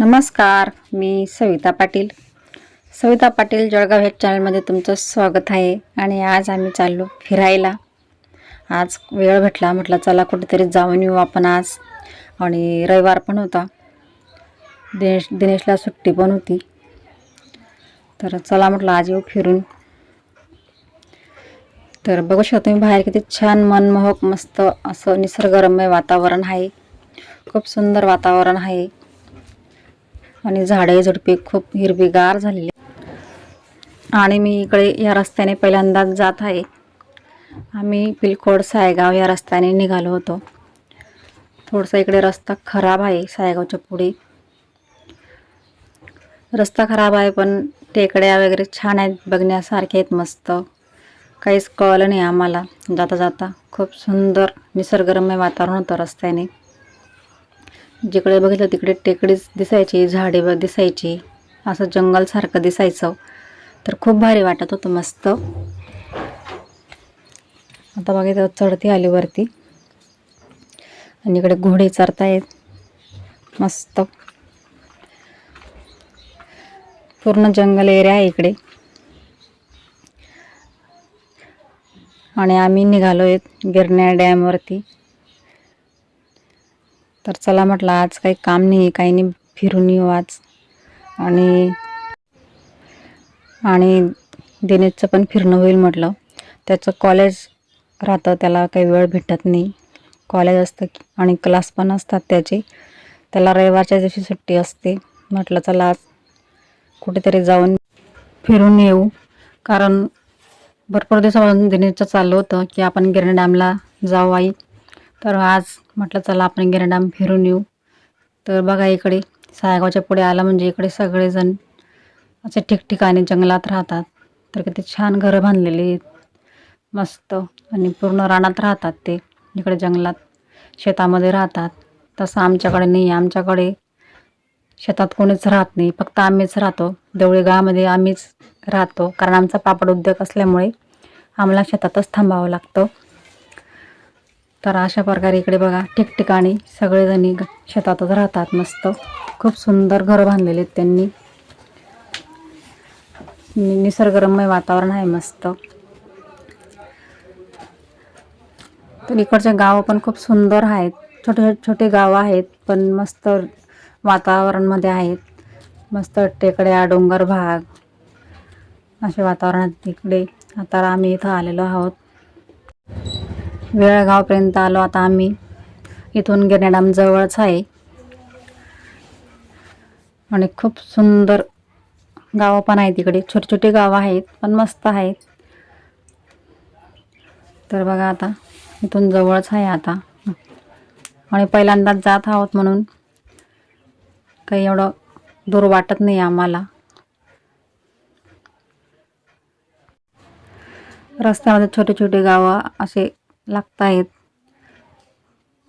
नमस्कार मी सविता पाटील. सविता पाटील जळगाव ह्या चॅनलमध्ये तुमचं स्वागत आहे आणि आज आम्ही चाललो फिरायला. आज वेळ भेटला म्हटलं चला कुठेतरी जाऊन येऊ आपण आज. आणि रविवार पण होता. दिनेश दिनेशला सुट्टी पण होती. तर चला म्हटलं आज येऊ फिरून. तर बघू शकता तुम्ही बाहेर किती छान मनमोहक मस्त असं निसर्गरम्य वातावरण आहे. खूप सुंदर वातावरण आहे. आणि झाडे झुडपे खूप हिरवीगार झालेली. आणि मी इकडे या रस्त्याने पहिल्यांदाच जात आहे. आम्ही पिलखोड सायगाव या रस्त्याने निघालो होतो. थोडासा इकडे रस्ता खराब आहे सायगावच्या पुढे. रस्ता खराब आहे पण टेकड्या वगैरे छान आहेत बघण्यासारखे आहेत मस्त. काहीच कळलं नाही आम्हाला जाता जाता खूप सुंदर निसर्गरम्य वातावरण होतं रस्त्याने. जिकडे बघितलं तिकडे टेकडीच दिसायची झाडे दिसायची असं जंगलसारखं दिसायचं. तर खूप भारी वाटत होतं मस्त. आता बघितलं चढती आली वरती. आणि इकडे घोडे चरतायत मस्त. पूर्ण जंगल एरिया आहे इकडे. आणि आम्ही निघालो आहेत गिरण्या डॅमवरती. तर चला म्हटलं आज काही काम नाही आहे काही नाही फिरून येऊ आज. आणि आणि दिनेशचं पण फिरणं होईल म्हटलं. त्याचं कॉलेज राहतं त्याला काही वेळ भेटत नाही. कॉलेज असतं आणि क्लास पण असतात त्याचे. त्याला रविवारच्या दिवशी सुट्टी असते. म्हटलं चला आज कुठेतरी जाऊन फिरून येऊ. कारण भरपूर दिवसापासून दिनेशचं चाललं होतं की आपण गिरणा डॅमला जाऊ आई. तर आज म्हटलं चला आपण गिरणा फिरून येऊ. तर बघा इकडे सायगावच्या पुढे आलं म्हणजे इकडे सगळेजण असे ठिकठिकाणी जंगलात राहतात. तर किती छान घरं बांधलेली आहेत. मस्त आणि पूर्ण रानात राहतात ते. इकडे जंगलात शेतामध्ये राहतात. तसं आमच्याकडे नाही आमच्याकडे शेतात कोणीच राहत नाही. फक्त आम्हीच राहतो. देवळी गावामध्ये आम्हीच राहतो. कारण आमचा पापड उद्योग असल्यामुळे आम्हाला शेतातच थांबावं लागतं. तर अशा प्रकारे इकडे बघा ठिकठिकाणी सगळेजणी शेतातच राहतात मस्त. खूप सुंदर घरं बांधलेले आहेत त्यांनी. निसर्गरम्य वातावरण आहे मस्त. तर इकडचे गावं पण खूप सुंदर आहेत. छोटे छोटे गावं आहेत पण मस्त वातावरणमध्ये आहेत. मस्त टेकड्या डोंगर भाग. असे वातावरण आहेत तिकडे आता आम्ही इथं आलेलो आहोत. वेळगावपर्यंत आलो. आता आम्ही इथून गिरणा जवळच आहे. आणि खूप सुंदर गावं पण आहेत तिकडे. छोटे छोटे गावं आहेत पण मस्त आहेत. तर बघा आता इथून जवळच आहे आता. आणि पहिल्यांदाच जात आहोत म्हणून काही एवढं दूर वाटत नाही आम्हाला. रस्त्यामध्ये छोटे छोटे गावं असे लागत आहेत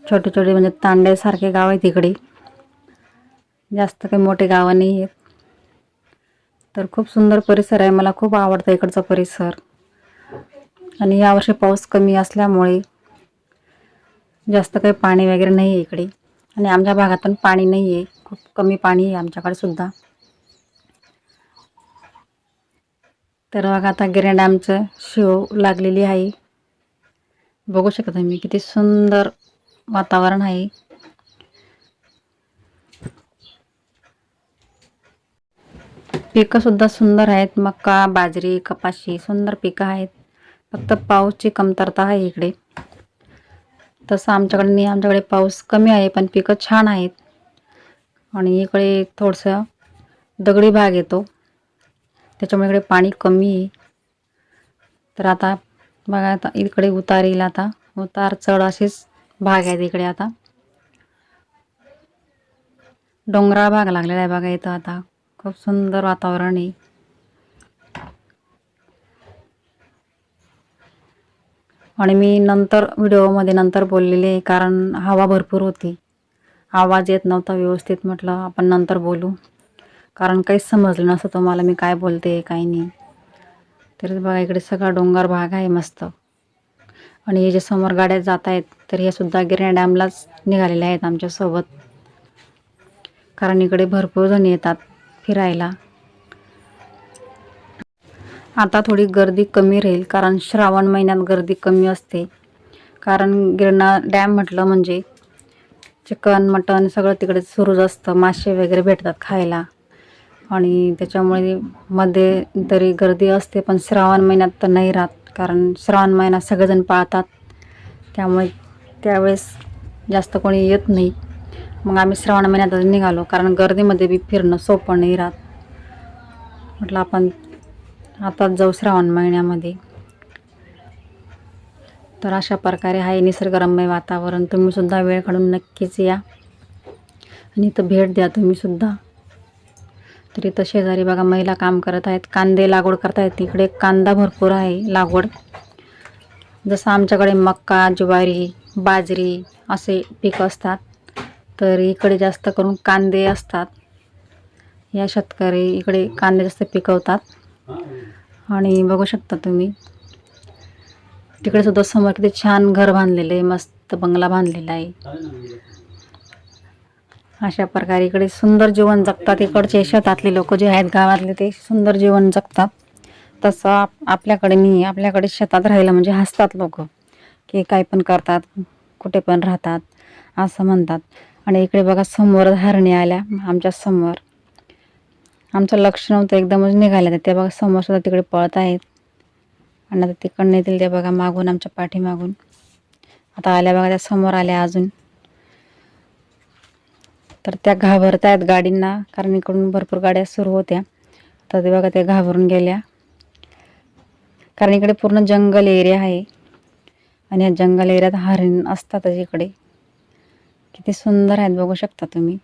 छोटे छोटे म्हणजे तांड्यासारखे गाव आहेत इकडे जास्त काही मोठे गावं नाही आहेत. तर खूप सुंदर परिसर आहे. मला खूप आवडतं इकडचा परिसर. आणि यावर्षी पाऊस कमी असल्यामुळे जास्त काही पाणी वगैरे नाही आहे इकडे. आणि आमच्या भागात पण पाणी नाही आहे. खूप कमी पाणी आहे आमच्याकडे सुद्धा. तर बघा आता गिरण डॅमचं शिव लागलेली आहे. बघू शकता मी. किती सुंदर वातावरण आहे. पिकं सुद्धा सुंदर आहेत. मका बाजरी कपाशी सुंदर पिकं आहेत. फक्त पाऊसची कमतरता आहे इकडे. तसं आमच्याकडे नाही. आमच्याकडे पाऊस कमी आहे पण पिकं छान आहेत. आणि इकडे थोडंसं दगडी भाग येतो. त्याच्यामुळे इकडे पाणी कमी आहे. तर आता बघा आता इकडे उतार येईल आता. उतार चढ असेच भाग आहेत इकडे आता. डोंगराळ भाग लागलेला आहे बघा इथं आता. खूप सुंदर वातावरण आहे. आणि मी नंतर व्हिडिओमध्ये नंतर बोललेले कारण हवा भरपूर होती. आवाज येत नव्हता व्यवस्थित म्हटलं आपण नंतर बोलू. कारण काहीच समजलं नसतं तुम्हाला मी काय बोलते काही नाही. तर बघा इकडे सगळा डोंगर भाग आहे मस्त. आणि हे जे समोर गाड्या जात आहेत तर हे सुद्धा गिरण्या डॅमलाच निघालेल्या आहेत आमच्यासोबत कारण इकडे भरपूर जण येतात फिरायला. आता थोडी गर्दी कमी राहील कारण श्रावण महिन्यात गर्दी कमी असते. कारण गिरणा डॅम म्हटलं म्हणजे चिकन मटन सगळं तिकडे सुरूच असतं मासे वगैरे भेटतात खायला. आणि त्याच्यामुळे मध्ये तरी गर्दी असते पण श्रावण महिन्यात तर नाही राहत. कारण श्रावण महिना सगळेजण पाळतात. त्यामुळे त्यावेळेस जास्त कोणी येत नाही. मग आम्ही श्रावण महिन्यातच निघालो. कारण गर्दीमध्ये बी फिरणं सोपं नाही राहत. म्हटलं आपण आताच जाऊ श्रावण महिन्यामध्ये. तर अशा प्रकारे आहे निसर्गरम्य वातावरण. तुम्हीसुद्धा वेळ काढून नक्कीच या. आणि इथं भेट द्या तुम्हीसुद्धा तर इथं शेजारी बघा महिला काम करत आहेत. कांदे लागवड करतायत. इकडे कांदा भरपूर आहे लागवड. जसं आमच्याकडे मक्का ज्वारी बाजरी असे पीक असतात. तर इकडे जास्त करून कांदे असतात. या शेतकरी इकडे कांदे जास्त पिकवतात. आणि बघू शकता तुम्ही तिकडे सुद्धा समोर किती छान घर बांधलेलं आहे. मस्त बंगला बांधलेला आहे. अशा प्रकारे इकडे सुंदर जीवन जगतात. इकडचे शेतातले लोक जे आहेत गावातले ते सुंदर जीवन जगतात. तसं आप आपल्याकडे नाही आपल्याकडे शेतात राहिलं म्हणजे हसतात लोक. की काय पण करतात कुठे पण राहतात असं म्हणतात. आणि इकडे बघा समोर हरणी आल्या आमच्यासमोर. आमचं लक्ष नव्हतं एकदमच निघाल्या ते बघा समोर सुद्धा तिकडे पळत आहेत. आणि आता तिकडनं येतील ते बघा मागून आमच्या पाठीमागून. आता आल्या बघा त्या समोर आल्या अजून. तर त्या घाबरत आहेत गाडींना कारण इकडून भरपूर गाड्या सुरू होत्या. तर ते बघा त्या घाबरून गेल्या. कारण इकडे पूर्ण जंगल एरिया आहे. आणि या जंगल एरियात हरिण असतातच इकडे. किती सुंदर आहेत बघू शकता तुम्ही.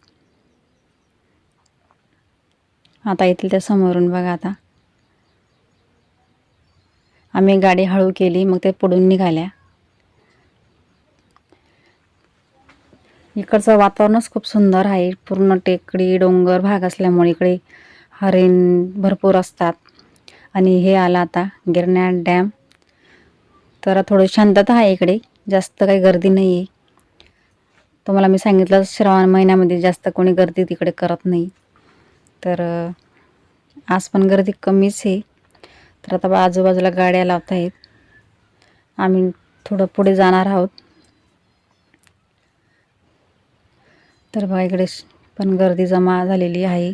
आता येथील त्या समोरून बघा आता. आम्ही गाडी हळू केली मग ते पुढून निघाल्या. इकडचं वातावरणच खूप सुंदर आहे. पूर्ण टेकडी डोंगर भाग असल्यामुळे इकडे हरिण भरपूर असतात. आणि हे आलं आता गिरण्या डॅम. तर थोडं शांतता आहे इकडे. जास्त काही गर्दी नाही आहे तुम्हाला मी सांगितलं श्रावण महिन्यामध्ये जास्त कोणी गर्दी तिकडे करत नाही. तर आज पण गर्दी कमीच आहे. तर आता बा आजूबाजूला गाड्या लावत आहेत आम्ही थोडं पुढे जाणार आहोत. तर बाईकडे इकडे पण गर्दी जमा झालेली आहे.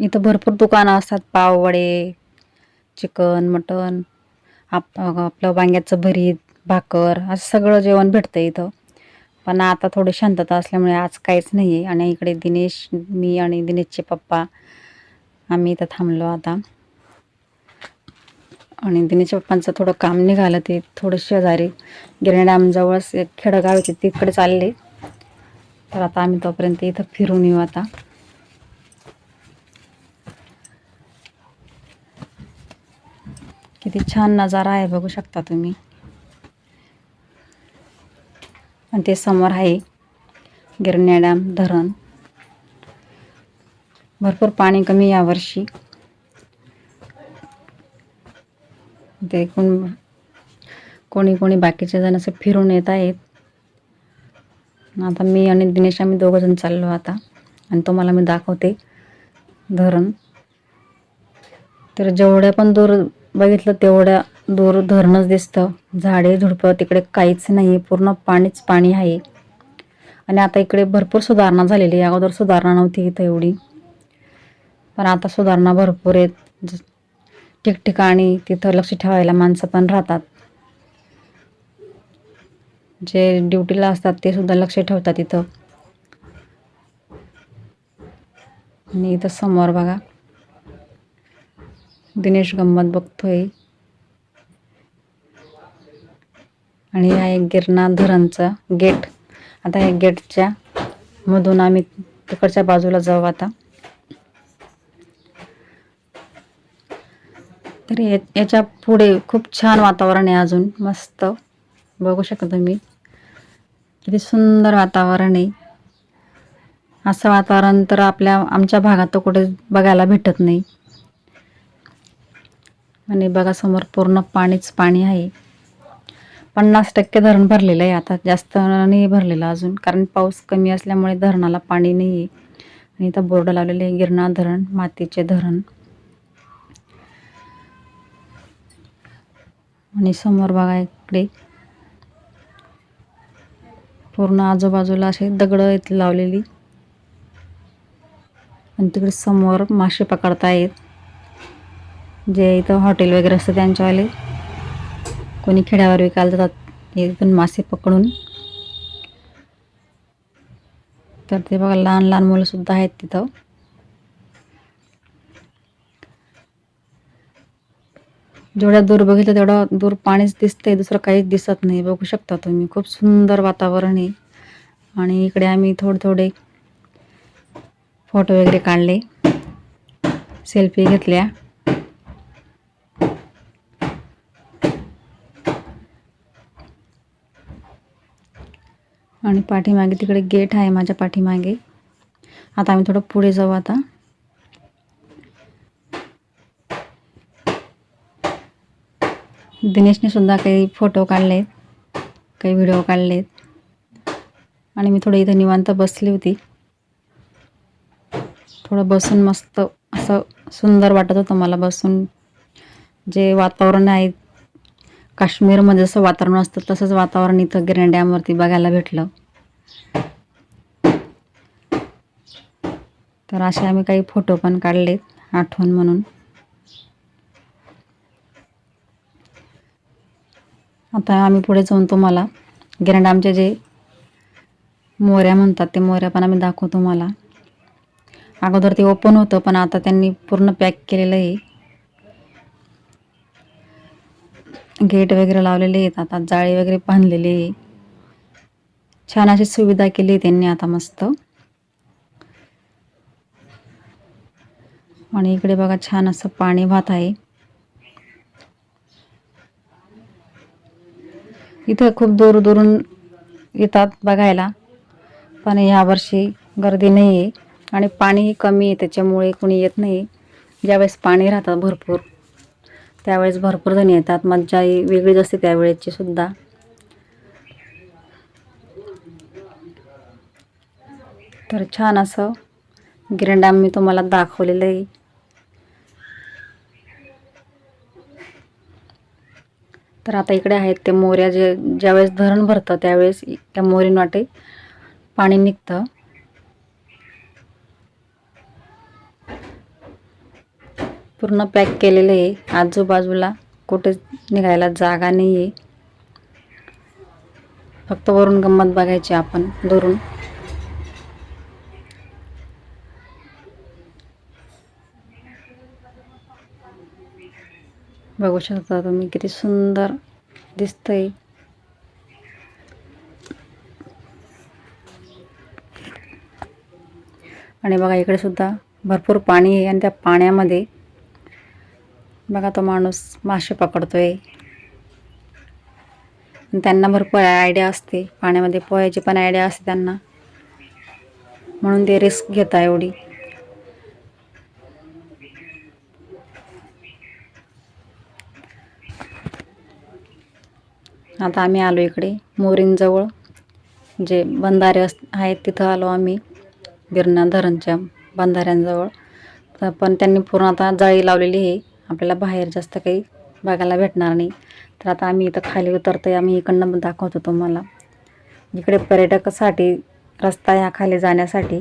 इथं भरपूर दुकानं असतात पाववडे चिकन मटन आप आपलं वांग्याचं भरीत भाकर असं सगळं जेवण भेटतं इथं. पण आता थोडी शांतता असल्यामुळे आज काहीच नाही आहे आणि इकडे दिनेश मी आणि दिनेशचे पप्पा आम्ही इथं थांबलो आता. आणि दिनेशच्या पप्पांचं थोडं काम निघालं ते थोडं शेजारी. गिरणी डॅमजवळच एक खेडगाव होते तिकडे चालले. तर आता आम्ही तोपर्यंत इथं फिरून येऊ आता. किती छान नजारा आहे बघू शकता तुम्ही. आणि ते समोर आहे गिरण्या डॅम धरण. भरपूर पाणी कमी यावर्षी ते कोण कोणी कोणी बाकीचे जण असे फिरून येत आहेत. आता मी आणि दिनेश आम्ही दोघं जण चाललो आता. आणि तुम्हाला मी दाखवते धरण. तर जेवढ्या पण दूर बघितलं तेवढ्या दूर धरणच दिसतं. झाडे झुडपं तिकडे काहीच नाही पूर्ण पाणीच पाणी आहे. आणि आता इकडे भरपूर सुधारणा झालेली आहे. अगोदर सुधारणा नव्हती इथं एवढी. पण आता सुधारणा भरपूर आहेत. ज- ठिकठिकाणी तिथं लक्ष ठेवायला माणसं पण राहतात. जे ड्युटीला असतात ते सुद्धा लक्ष ठेवतात तिथं आणि इथं समोर बघा. दिनेश गंमत बघतोय. आणि हा एक गिरणा धरणचं गेट. आता या गेटच्या मधून आम्ही तिकडच्या बाजूला जाऊ आता. तर याच्यापुढे खूप छान वातावरण आहे अजून मस्त. बघू शकता तुम्ही. किती सुंदर वातावरण आहे. असं वातावरण तर आपल्या आमच्या भागात तर कुठे बघायला भेटत नाही. आणि बघा समोर पूर्ण पाणीच पाणी आहे. पन्नास टक्के धरण भरलेलं आहे आता. जास्त नाही भरलेलं अजून कारण पाऊस कमी असल्यामुळे धरणाला पाणी नाही आहे आणि इथं बोर्ड लावलेले आहे गिरणा धरण मातीचे धरण. आणि समोर बघा इकडे. पूर्ण आजूबाजूला असे दगड आहेत लावलेली. आणि तिकडे समोर मासे पकडता येत. जे इथं हॉटेल वगैरे असतं त्यांच्यावाले. कोणी खेड्यावर विकायला जातात इथून मासे पकडून. तर ते बघा लहान लहान मुलं सुद्धा आहेत तिथं. जेवढ्या दूर बघितलं तेवढं दूर पाणीच दिसतंय दुसरं काहीच दिसत नाही. बघू शकता तुम्ही खूप सुंदर वातावरण आहे. आणि इकडे आम्ही थोडे थोडे फोटो वगैरे काढले सेल्फी घेतल्या. आणि पाठीमागे तिकडे गेट आहे माझ्या पाठीमागे. आता आम्ही थोडं पुढे जाऊ आता. दिनेशने सुद्धा काही फोटो काढलेत काही व्हिडिओ काढलेत. आणि मी थोडं इथं निवांत बसली होती. थोडं बसून मस्त असं सुंदर वाटत होतं मला बसून. जे वातावरण आहे काश्मीरमध्ये जसं वातावरण असतं तसंच वातावरण इथं गिरणा डॅमवरती बघायला भेटलं. तर असे आम्ही काही फोटो पण काढलेत आठवण म्हणून. आता आम्ही पुढे जाऊन तुम्हाला गिरणा जे मोऱ्या म्हणतात ते मोऱ्या पण आम्ही दाखवतो तुम्हाला. अगोदर ते ओपन होतं पण आता त्यांनी पूर्ण पॅक केलेलं आहे. गेट वगैरे लावलेले आहेत आता जाळी वगैरे बांधलेली आहे. छान अशी सुविधा केली आहे त्यांनी आता मस्त. आणि इकडे बघा छान असं पाणी भात आहे. इथं खूप दूर दूरून येतात बघायला. पण यावर्षी गर्दी नाही आहे आणि पाणीही कमी आहे त्याच्यामुळे कोणी येत नाही. ज्यावेळेस पाणी राहतात भरपूर त्यावेळेस भरपूर जण येतात. मज्जा ही वेगळीच असते त्यावेळेची सुद्धा. तर छान असं गिरंडा मी तुम्हाला दाखवलेलं आहे तर आता इकडे आहेत ते मोऱ्या जे ज्यावेळेस धरण भरतं त्यावेळेस त्या मोरीन वाटे पाणी निघतं. पूर्ण पॅक केलेलं आहे. आजूबाजूला कुठेच निघायला जागा नाही आहे फक्त वरून गंमत बघायची आपण दुरून बघू शकता तुम्ही किती सुंदर दिसतंय. आणि बघा इकडे सुद्धा भरपूर पाणी आहे आणि त्या पाण्यामध्ये बघा तो माणूस मासे पकडतोय. आणि त्यांना भरपूर आयडिया असते. पाण्यामध्ये पोहायची पण आयडिया असते त्यांना. म्हणून ते रिस्क घेता एवढी. आता आम्ही आलो इकडे मोरींजवळ. जे बंधारे अस आहेत तिथं आलो आम्ही गिरणा धरणच्या बंधाऱ्यांजवळ. तर पण त्यांनी पूर्ण आता जाळी लावलेली आहे. आपल्याला बाहेर जास्त काही बघायला भेटणार नाही. तर आता आम्ही इथं खाली उतरतो आम्ही इकडनं दाखवतो तुम्हाला. इकडे पर्यटकासाठी रस्ता ह्या खाली जाण्यासाठी.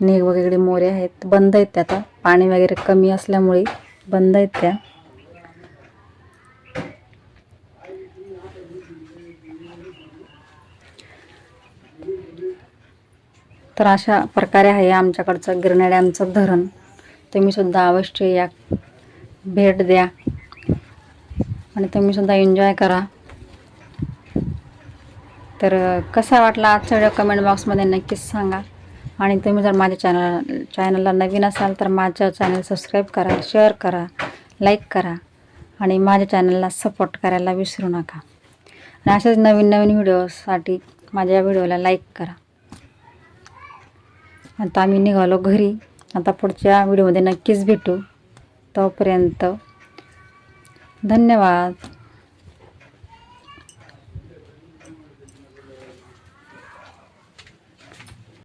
नेग वगैरे मोरे आहेत बंद आहेत त्या आता. पाणी वगैरे कमी असल्यामुळे बंद आहेत त्या. तर अशा प्रकारे आहे आमच्याकडचं गिरणा डॅमचं धरण. तुम्हीसुद्धा अवश्य या. भेट द्या. आणि तुम्हीसुद्धा एन्जॉय करा. तर कसा वाटला आजचा व्हिडिओ कमेंट बॉक्समध्ये नक्कीच सांगा. आणि तुम्ही जर माझ्या चॅनल चॅनलला नवीन असाल तर माझं चॅनल सबस्क्राईब करा शेअर करा लाईक करा. आणि माझ्या चॅनलला सपोर्ट करायला विसरू नका. आणि असेच नवीन नवीन व्हिडिओसाठी माझ्या व्हिडिओला लाईक करा. आता आम्ही निघालो घरी. आता पुढच्या व्हिडिओमध्ये नक्कीच भेटू. तोपर्यंत धन्यवाद.